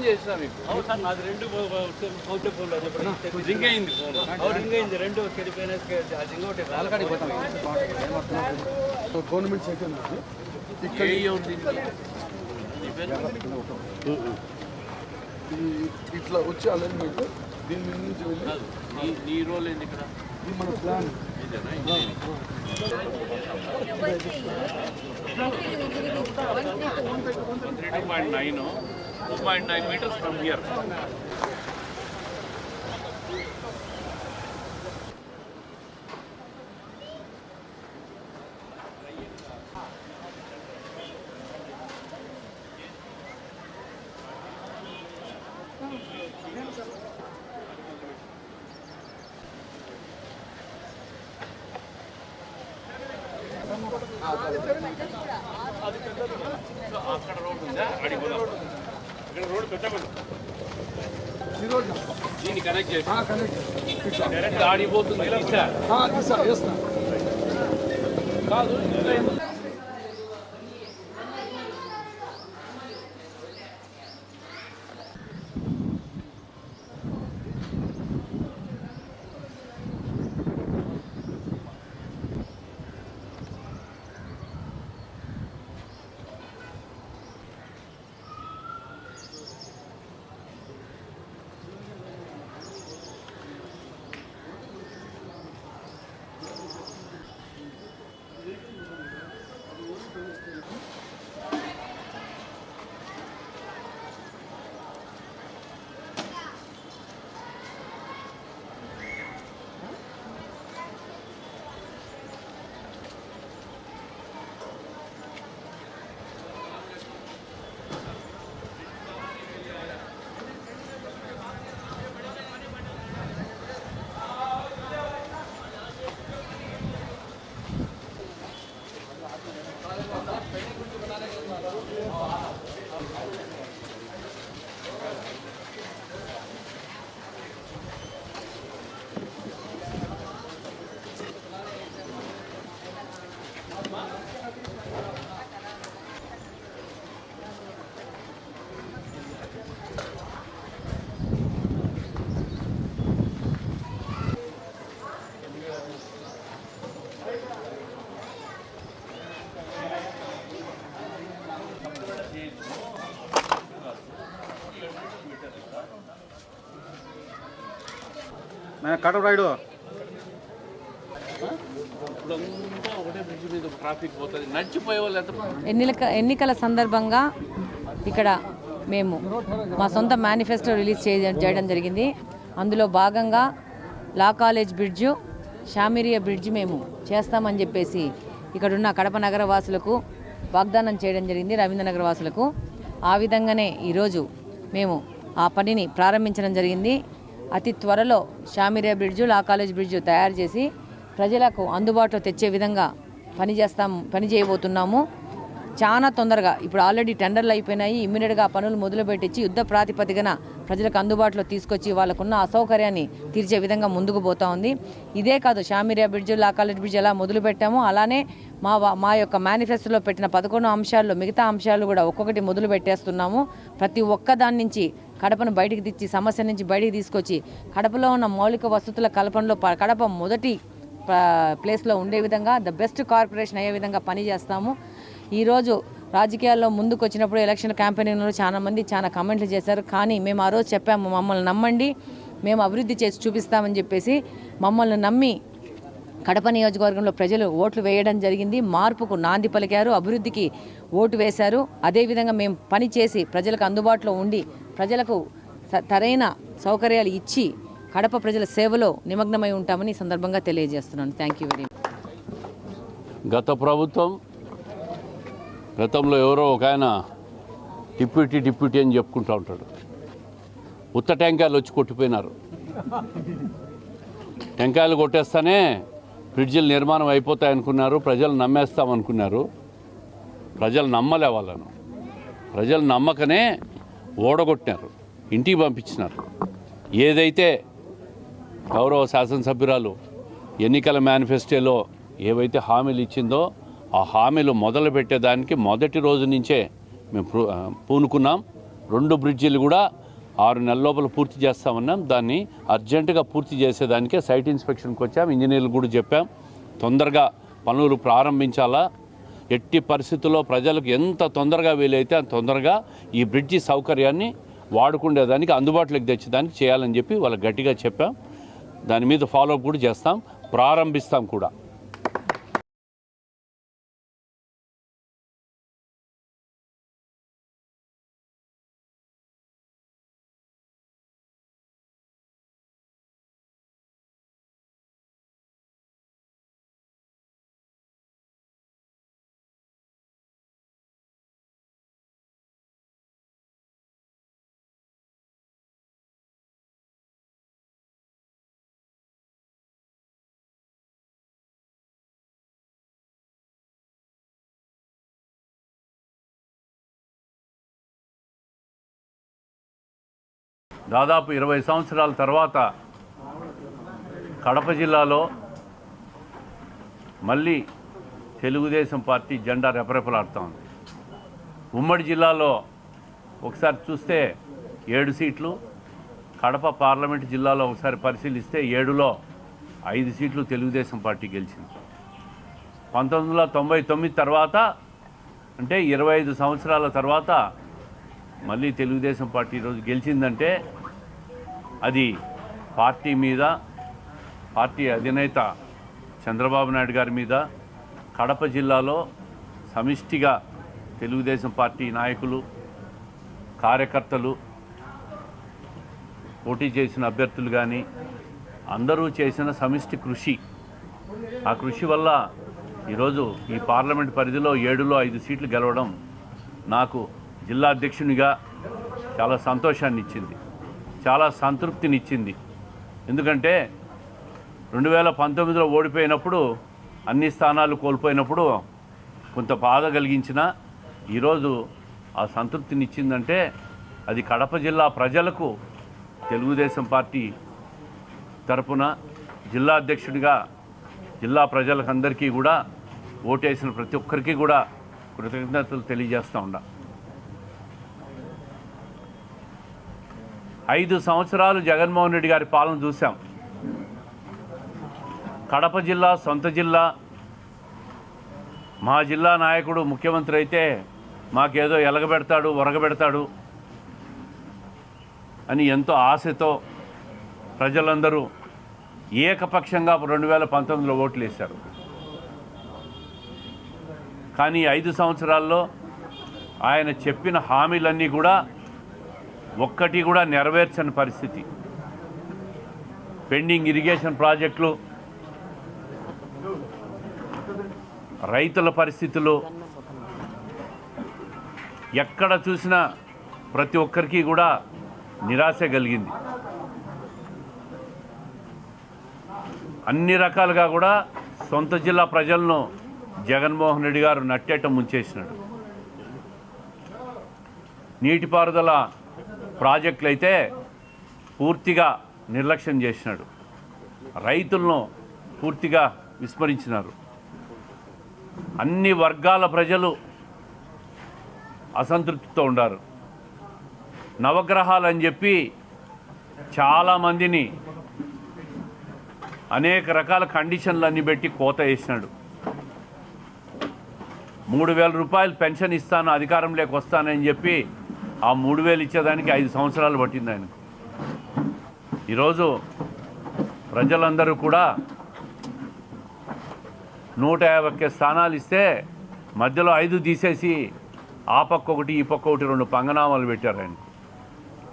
Phone చేసినా మీకు? అవును సార్ నాది రెండు కౌంటర్ ఫోన్లో రింగ్ అయింది ఫోన్. అవును రింగ్ అయింది. రెండు చెడిపోయిన గవర్నమెంట్ ఇక్కడ ఇట్లా వచ్చే అలైన్మెంట్ దీని మీద నుంచి వెళ్ళి నీ రోల్ ఏంది ఇక్కడ? ఇది మన plan three two point nine. Metres from here అక్కడ రోడ్ ఉందా అడిగి దీన్ని కనెక్ట్ చేసి డైరెక్ట్ ఆడిపోతుంది కాదు వాళ్ళు ఎంత ఎన్నిక ఎన్నికల సందర్భంగా ఇక్కడ మేము మా సొంత మేనిఫెస్టో రిలీజ్ చేయ- చేయడం జరిగింది. అందులో భాగంగా లా కాలేజ్ బ్రిడ్జు షామిరియా బ్రిడ్జ్ మేము చేస్తామని చెప్పేసి ఇక్కడున్న కడప నగర వాసులకు వాగ్దానం చేయడం జరిగింది రవీంద్రనగర్ వాసులకు ఆ విధంగానే ఈరోజు మేము ఆ పనిని ప్రారంభించడం జరిగింది. అతి త్వరలో షామిరే బ్రిడ్జు లా కాలేజ్ బ్రిడ్జు తయారు చేసి ప్రజలకు అందుబాటులో తెచ్చే విధంగా పని చేస్తాం పని చేయబోతున్నాము. చాలా తొందరగా ఇప్పుడు ఆల్రెడీ టెండర్లు అయిపోయినాయి. ఇమ్మీడియట్గా పనులు మొదలుపెట్టించి యుద్ధ ప్రాతిపదికన ప్రజలకు అందుబాటులో తీసుకొచ్చి వాళ్ళకున్న అసౌకర్యాన్ని తీర్చే విధంగా ముందుకు పోతా ఉంది. ఇదే కాదు షామిరియా బ్రిడ్జ్ లా కాలేజ్ బ్రిడ్జ్ ఎలా మొదలుపెట్టామో అలానే మా మా యొక్క మేనిఫెస్టోలో పెట్టిన పదకొండు అంశాల్లో మిగతా అంశాలు కూడా ఒక్కొక్కటి మొదలు పెట్టేస్తున్నాము. ప్రతి ఒక్క దాని నుంచి కడపను బయటికి తెచ్చి సమస్య నుంచి బయటికి తీసుకొచ్చి కడపలో ఉన్న మౌలిక వసతుల కల్పనలో ప- కడప మొదటి ప- ప్లేస్లో ఉండే విధంగా ద బెస్ట్ కార్పొరేషన్ అయ్యే విధంగా పనిచేస్తాము. ఈరోజు రాజకీయాల్లో ముందుకు వచ్చినప్పుడు ఎలక్షన్ క్యాంపెయినింగ్లో చాలామంది చాలా కమెంట్లు చేశారు. కానీ మేము ఆ రోజు చెప్పాము మమ్మల్ని నమ్మండి మేము అభివృద్ధి చేసి చూపిస్తామని చెప్పేసి మమ్మల్ని నమ్మి కడప నియోజకవర్గంలో ప్రజలు ఓట్లు వేయడం జరిగింది. మార్పుకు నాంది పలికారు అభివృద్ధికి ఓటు వేశారు. అదేవిధంగా మేము పని చేసి ప్రజలకు అందుబాటులో ఉండి ప్రజలకు స- సరైన సౌకర్యాలు ఇచ్చి కడప ప్రజల సేవలో నిమగ్నమై ఉంటామని సందర్భంగా తెలియజేస్తున్నాను. థ్యాంక్ యూ వెరీ మచ్ గత ప్రభుత్వం గతంలో ఎవరో ఒక ఆయన డిప్యూటీ డిప్యూటీ అని చెప్పుకుంటూ ఉంటాడు. ఉత్త టెంకాయలు వచ్చి కొట్టిపోయినారు. టెంకాయలు కొట్టేస్తానే బ్రిడ్జిలు నిర్మాణం అయిపోతాయి అనుకున్నారు ప్రజలు నమ్మేస్తామనుకున్నారు ప్రజలు నమ్మలే వాళ్ళను. ప్రజలు నమ్మకనే ఓడగొట్టినారు. ఇంటికి పంపించినారు. ఏదైతే గౌరవ శాసనసభ్యురాలు ఎన్నికల మేనిఫెస్టోలో ఏవైతే హామీలు ఇచ్చిందో ఆ హామీలు మొదలు పెట్టేదానికి మొదటి రోజు నుంచే మేము పూనుకున్నాం. రెండు బ్రిడ్జిలు కూడా ఆరు నెలల లోపల పూర్తి చేస్తామన్నాం. దాన్ని అర్జెంటుగా పూర్తి చేసేదానికే సైట్ ఇన్స్పెక్షన్కి వచ్చాం. ఇంజనీర్లు కూడా చెప్పాం. తొందరగా పనులు ప్రారంభించాలా? ఎట్టి పరిస్థితుల్లో ప్రజలకు ఎంత తొందరగా వీలైతే అంత తొందరగా ఈ బ్రిడ్జి సౌకర్యాన్ని వాడుకుండేదానికి అందుబాటులోకి తెచ్చేదానికి చేయాలని చెప్పి వాళ్ళకి గట్టిగా చెప్పాం. దాని మీద ఫాలోఅప్ కూడా చేస్తాం. ప్రారంభిస్తాం కూడా. దాదాపు ఇరవై సంవత్సరాల తర్వాత కడప జిల్లాలో మళ్ళీ తెలుగుదేశం పార్టీ జెండా రెపరెపలాడుతూ ఉంది ఉమ్మడి జిల్లాలో ఒకసారి చూస్తే ఏడు సీట్లు కడప పార్లమెంట్ జిల్లాలో ఒకసారి పరిశీలిస్తే ఏడులో ఐదు సీట్లు తెలుగుదేశం పార్టీ గెలిచింది. పంతొమ్మిది వందల తొంభై తొమ్మిది తర్వాత అంటే ఇరవై ఐదు సంవత్సరాల తర్వాత మళ్ళీ తెలుగుదేశం పార్టీ ఈరోజు గెలిచిందంటే అది పార్టీ మీద పార్టీ అధినేత చంద్రబాబు నాయుడు గారి మీద కడప జిల్లాలో సమిష్టిగా తెలుగుదేశం పార్టీ నాయకులు కార్యకర్తలు పోటీ చేసిన అభ్యర్థులు కానీ అందరూ చేసిన సమిష్టి కృషి. ఆ కృషి వల్ల ఈరోజు ఈ పార్లమెంట్ పరిధిలో ఏడులో ఐదు సీట్లు గెలవడం నాకు జిల్లా అధ్యక్షునిగా చాలా సంతోషాన్ని ఇచ్చింది చాలా సంతృప్తినిచ్చింది. ఎందుకంటే రెండు వేల పంతొమ్మిదిలో ఓడిపోయినప్పుడు అన్ని స్థానాలు కోల్పోయినప్పుడు కొంత బాధ కలిగించిన ఈరోజు ఆ సంతృప్తినిచ్చిందంటే అది కడప జిల్లా ప్రజలకు తెలుగుదేశం పార్టీ తరపున జిల్లా అధ్యక్షుడిగా జిల్లా ప్రజలకందరికీ కూడా ఓటేసిన ప్రతి ఒక్కరికి కూడా కృతజ్ఞతలు తెలియజేస్తూ ఉన్నా. ఐదు సంవత్సరాలు జగన్మోహన్ రెడ్డి గారి పాలన చూసాం కడప జిల్లా సొంత జిల్లా మా జిల్లా నాయకుడు ముఖ్యమంత్రి అయితే మాకేదో ఎలగబెడతాడు ఒరగబెడతాడు అని ఎంతో ఆశతో ప్రజలందరూ ఏకపక్షంగా రెండు వేల పంతొమ్మిదిలో ఓట్లు వేశారు కానీ ఐదు సంవత్సరాల్లో ఆయన చెప్పిన హామీలన్నీ కూడా ఒక్కటి కూడా నెరవేర్చని పరిస్థితి. పెండింగ్ ఇరిగేషన్ ప్రాజెక్టులు రైతుల పరిస్థితులు ఎక్కడ చూసినా ప్రతి ఒక్కరికి కూడా నిరాశ కలిగింది. అన్ని రకాలుగా కూడా సొంత జిల్లా ప్రజలను జగన్మోహన్ రెడ్డి గారు నట్టేట ముంచేసినాడు. నీటిపారుదల ప్రాజెక్టులు అయితే పూర్తిగా నిర్లక్ష్యం చేసినాడు. రైతులను పూర్తిగా విస్మరించినారు. అన్ని వర్గాల ప్రజలు అసంతృప్తితో ఉన్నారు నవగ్రహాలు అని చెప్పి చాలామందిని అనేక రకాల కండిషన్లు పెట్టి కోత వేసినాడు. మూడు వేల రూపాయలు పెన్షన్ ఇస్తాను అధికారంలోకి వస్తానని చెప్పి ఆ మూడు వేలు ఇచ్చేదానికి ఐదు సంవత్సరాలు పట్టింది ఆయనకు ఈరోజు ప్రజలందరూ కూడా నూట యాభై స్థానాలు ఇస్తే మధ్యలో ఐదు తీసేసి ఆ పక్క ఒకటి ఈ పక్క ఒకటి రెండు పంగనామాలు పెట్టారు ఆయన.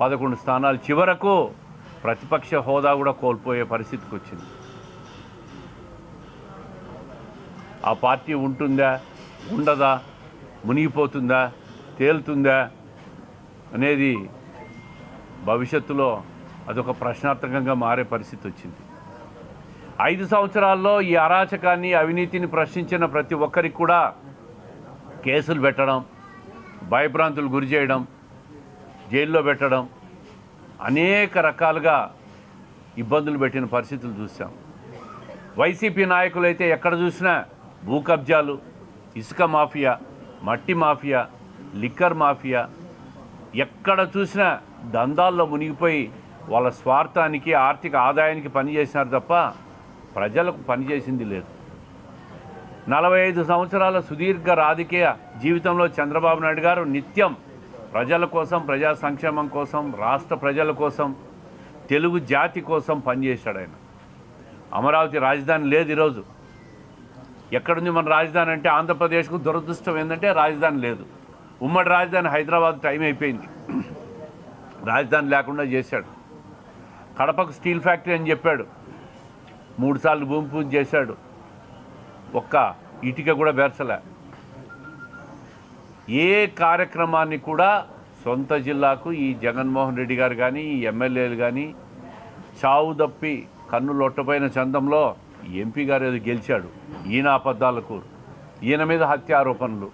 పదకొండు స్థానాలు. చివరకు ప్రతిపక్ష హోదా కూడా కోల్పోయే పరిస్థితికి వచ్చింది. ఆ పార్టీ ఉంటుందా? ఉండదా? మునిగిపోతుందా? తేలుతుందా? అనేది భవిష్యత్తులో అదొక ప్రశ్నార్థకంగా మారే పరిస్థితి వచ్చింది. ఐదు సంవత్సరాల్లో ఈ అరాచకాన్ని అవినీతిని ప్రశ్నించిన ప్రతి ఒక్కరికి కూడా కేసులు పెట్టడం భయభ్రాంతులు గురి చేయడం జైల్లో పెట్టడం అనేక రకాలుగా ఇబ్బందులు పెట్టిన పరిస్థితులు చూసాం వైసీపీ నాయకులైతే ఎక్కడ చూసినా భూ కబ్జాలు ఇసుక మాఫియా మట్టి మాఫియా లిక్కర్ మాఫియా ఎక్కడ చూసినా దందాల్లో మునిగిపోయి వాళ్ళ స్వార్థానికి ఆర్థిక ఆదాయానికి పనిచేసినారు తప్ప ప్రజలకు పనిచేసింది లేదు. నలభై ఐదు సంవత్సరాల సుదీర్ఘ రాజకీయ జీవితంలో చంద్రబాబు నాయుడు గారు నిత్యం ప్రజల కోసం ప్రజా సంక్షేమం కోసం రాష్ట్ర ప్రజల కోసం తెలుగు జాతి కోసం పనిచేశాడు ఆయన. అమరావతి రాజధాని లేదు ఈరోజు. ఎక్కడుంది మన రాజధాని అంటే ఆంధ్రప్రదేశ్కు దురదృష్టం ఏంటంటే రాజధాని లేదు. ఉమ్మడి రాజధాని హైదరాబాద్ టైం అయిపోయింది. రాజధాని లేకుండా చేశాడు. కడపకు స్టీల్ ఫ్యాక్టరీ అని చెప్పాడు. మూడుసార్లు భూమి పూజ చేశాడు. ఒక్క ఇటుక కూడా బెరచలే ఏ కార్యక్రమాన్ని కూడా సొంత జిల్లాకు ఈ జగన్మోహన్ రెడ్డి గారు కానీ ఈ ఎమ్మెల్యేలు కానీ చావు తప్పి కన్ను లొట్టపోయిన చందంలో ఎంపీ గారు ఏదో గెలిచాడు. ఈయన అబద్ధాలకు ఈయన మీద హత్య ఆరోపణలు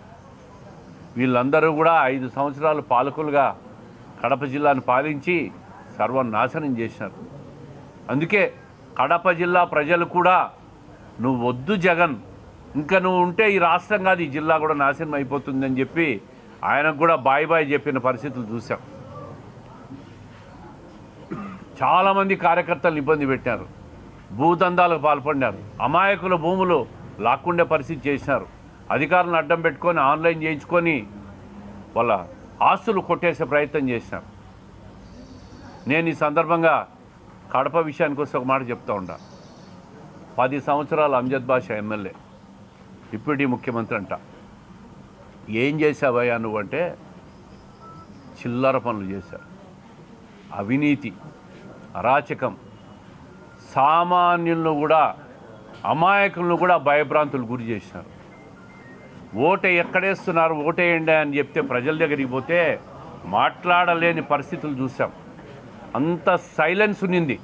వీళ్ళందరూ కూడా ఐదు సంవత్సరాలు పాలకులుగా కడప జిల్లాను పాలించి సర్వనాశనం చేసినారు అందుకే కడప జిల్లా ప్రజలు కూడా నువ్వు వద్దు జగన్ ఇంకా నువ్వు ఉంటే ఈ రాష్ట్రం కాదు ఈ జిల్లా కూడా నాశనం అయిపోతుందని చెప్పి ఆయనకు కూడా బాయ్ బాయ్ చెప్పిన పరిస్థితులు చూసాం చాలామంది కార్యకర్తలు ఇబ్బంది పెట్టారు. భూదందాలకు పాల్పడినారు. అమాయకుల భూములు లాక్కుండే పరిస్థితి చేసినారు. అధికారులను అడ్డం పెట్టుకొని ఆన్లైన్ చేయించుకొని వాళ్ళ ఆస్తులు కొట్టేసే ప్రయత్నం చేసినారు నేను ఈ సందర్భంగా కడప విషయానికి వస్తే ఒక మాట చెప్తా ఉండా. పది సంవత్సరాలు అంజద్ బాషా ఎమ్మెల్యే డిప్యూటీ ముఖ్యమంత్రి అంట. ఏం చేసావయ్యా నువ్వంటే చిల్లర పనులు చేశారు. అవినీతి అరాచకం సామాన్యులను కూడా అమాయకులను కూడా భయభ్రాంతులు గురి చేసినారు. ఓటే ఎక్కడేస్తున్నారు? ఓటేయండి అని చెప్తే ప్రజల దగ్గరికి పోతే మాట్లాడలేని పరిస్థితులు చూసాం. అంత సైలెన్స్ ఉన్నింది.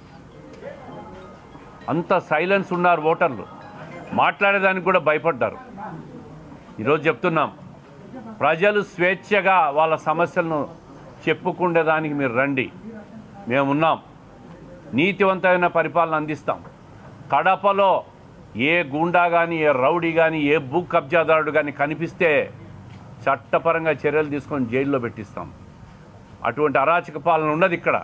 అంత సైలెన్స్ ఉన్నారు ఓటర్లు. మాట్లాడేదానికి కూడా భయపడ్డారు. ఈరోజు చెప్తున్నాం ప్రజలు స్వేచ్ఛగా వాళ్ళ సమస్యలను చెప్పుకునేదానికి మీరు రండి. మేమున్నాం. నీతివంతమైన పరిపాలన అందిస్తాం. కడపలో ఏ గూండా కానీ ఏ రౌడీ కానీ ఏ భూ కబ్జాదారుడు కానీ కనిపిస్తే చట్టపరంగా చర్యలు తీసుకొని జైల్లో పెట్టిస్తాం. అటువంటి అరాచక పాలన ఉన్నది ఇక్కడ.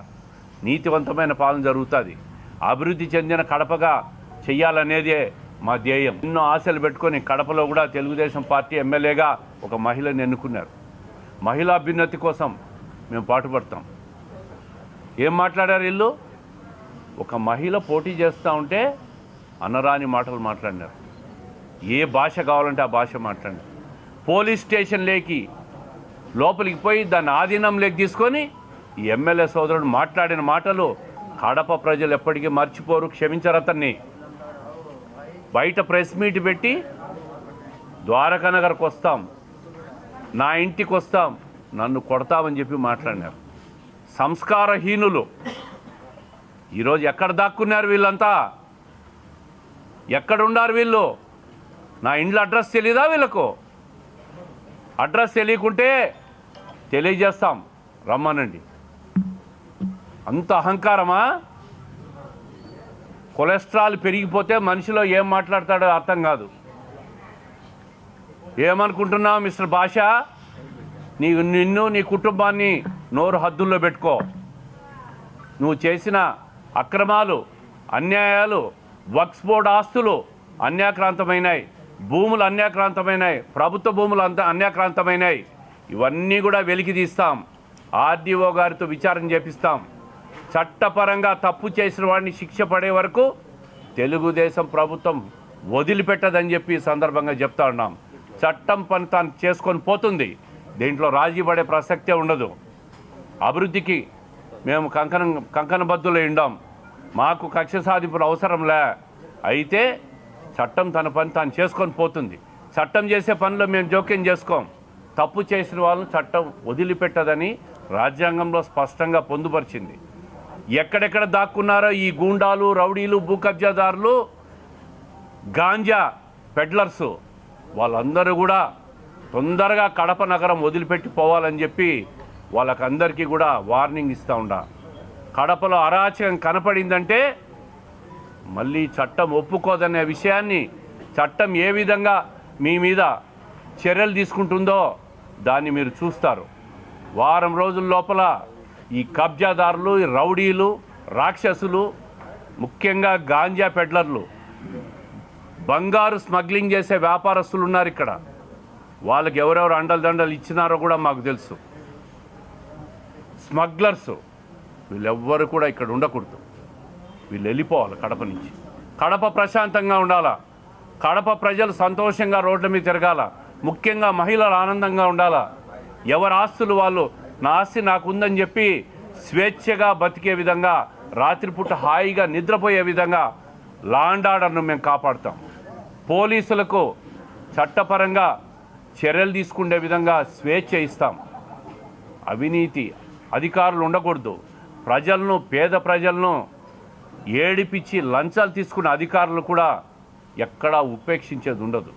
నీతివంతమైన పాలన జరుగుతుంది. అభివృద్ధి చెందిన కడపగా చెయ్యాలనేదే మా ధ్యేయం. ఎన్నో ఆశలు పెట్టుకొని కడపలో కూడా తెలుగుదేశం పార్టీ ఎమ్మెల్యేగా ఒక మహిళను ఎన్నుకున్నారు. మహిళా అభ్యున్నతి కోసం మేము పాటుపడతాం. ఏం మాట్లాడారు వీళ్ళు? ఒక మహిళ పోటీ చేస్తూ ఉంటే అనరాని మాటలు మాట్లాడినారు. ఏ భాష కావాలంటే ఆ భాష మాట్లాడినారు. పోలీస్ స్టేషన్లోకి లోపలికి పోయి దాన్ని ఆధీనంలోకి తీసుకొని ఎమ్మెల్యే సోదరుడు మాట్లాడిన మాటలు కడప ప్రజలు ఎప్పటికీ మర్చిపోరు క్షమించరు అతన్ని. బయట ప్రెస్ మీట్ పెట్టి ద్వారకా నగర్కి వస్తాం నా ఇంటికి వస్తాం నన్ను కొడతామని చెప్పి మాట్లాడినారు. సంస్కారహీనులు. ఈరోజు ఎక్కడ దాక్కున్నారు వీళ్ళంతా? ఎక్కడున్నారు వీళ్ళు? నా ఇండ్ల అడ్రస్ తెలీదా వీళ్ళకు? అడ్రస్ తెలియకుంటే తెలియజేస్తాం. రమ్మనండి. అంత అహంకారమా? కొలెస్ట్రాల్ పెరిగిపోతే మనిషిలో ఏం మాట్లాడతాడో అర్థం కాదు. ఏమనుకుంటున్నావు మిస్టర్ భాష? నీ నిన్ను నీ కుటుంబాన్ని నోరు హద్దుల్లో పెట్టుకో. నువ్వు చేసిన అక్రమాలు అన్యాయాలు వక్స్ బోర్డ్ ఆస్తులు అన్యాక్రాంతమైనాయి. భూములు అన్యాక్రాంతమైనాయి. ప్రభుత్వ భూములు అంత అన్యాక్రాంతమైనాయి. ఇవన్నీ కూడా వెలికి తీస్తాం. ఆర్డీఓ గారితో విచారణ చేపిస్తాం. చట్టపరంగా తప్పు చేసిన వాడిని శిక్ష పడే వరకు తెలుగుదేశం ప్రభుత్వం వదిలిపెట్టదని చెప్పి సందర్భంగా చెప్తా ఉన్నాం. చట్టం పని తాను చేసుకొని పోతుంది. దీంట్లో రాజీ పడే ప్రసక్తే ఉండదు. అభివృద్ధికి మేము కంకణం కంకణబద్ధులై ఉండాం. మాకు కక్ష సాధింపులు అవసరంలే. అయితే చట్టం తన పని తాను చేసుకొని పోతుంది. చట్టం చేసే పనిలో మేము జోక్యం చేసుకోం. తప్పు చేసిన వాళ్ళని చట్టం వదిలిపెట్టదని రాజ్యాంగంలో స్పష్టంగా పొందుపరిచింది. ఎక్కడెక్కడ దాక్కున్నారో ఈ గూండాలు రౌడీలు భూ కబ్జాదారులు గాంజా పెడ్లర్సు వాళ్ళందరూ కూడా తొందరగా కడప నగరం వదిలిపెట్టి పోవాలని చెప్పి వాళ్ళకందరికీ కూడా వార్నింగ్ ఇస్తూ ఉండా. కడపలో అరాచకం కనపడిందంటే మళ్ళీ చట్టం ఒప్పుకోదనే విషయాన్ని చట్టం ఏ విధంగా మీ మీద చర్యలు తీసుకుంటుందో దాన్ని మీరు చూస్తారు. వారం రోజుల లోపల ఈ కబ్జాదారులు ఈ రౌడీలు రాక్షసులు ముఖ్యంగా గాంజా పెడ్లర్లు బంగారు స్మగ్లింగ్ చేసే వ్యాపారస్తులు ఉన్నారు ఇక్కడ. వాళ్ళకి ఎవరెవరు అండలు దండలు ఇచ్చినారో కూడా మాకు తెలుసు. స్మగ్లర్స్ వీళ్ళెవ్వరు కూడా ఇక్కడ ఉండకూడదు. వీళ్ళు వెళ్ళిపోవాలి కడప నుంచి. కడప ప్రశాంతంగా ఉండాలా? కడప ప్రజలు సంతోషంగా రోడ్ల మీద తిరగాల? ముఖ్యంగా మహిళలు ఆనందంగా ఉండాలా? ఎవరి ఆస్తులు వాళ్ళు? నా ఆస్తి నాకు ఉందని చెప్పి స్వేచ్ఛగా బతికే విధంగా రాత్రిపూట హాయిగా నిద్రపోయే విధంగా లాండ్ ఆర్డర్ను మేము కాపాడుతాం. పోలీసులకు చట్టపరంగా చర్యలు తీసుకునే విధంగా స్వేచ్ఛ ఇస్తాం. అవినీతి అధికారులు ఉండకూడదు. ప్రజలను పేద ప్రజలను ఏడిపించి లంచాలు తీసుకున్న అధికారులు కూడా ఎక్కడా ఉపేక్షించేది ఉండదు.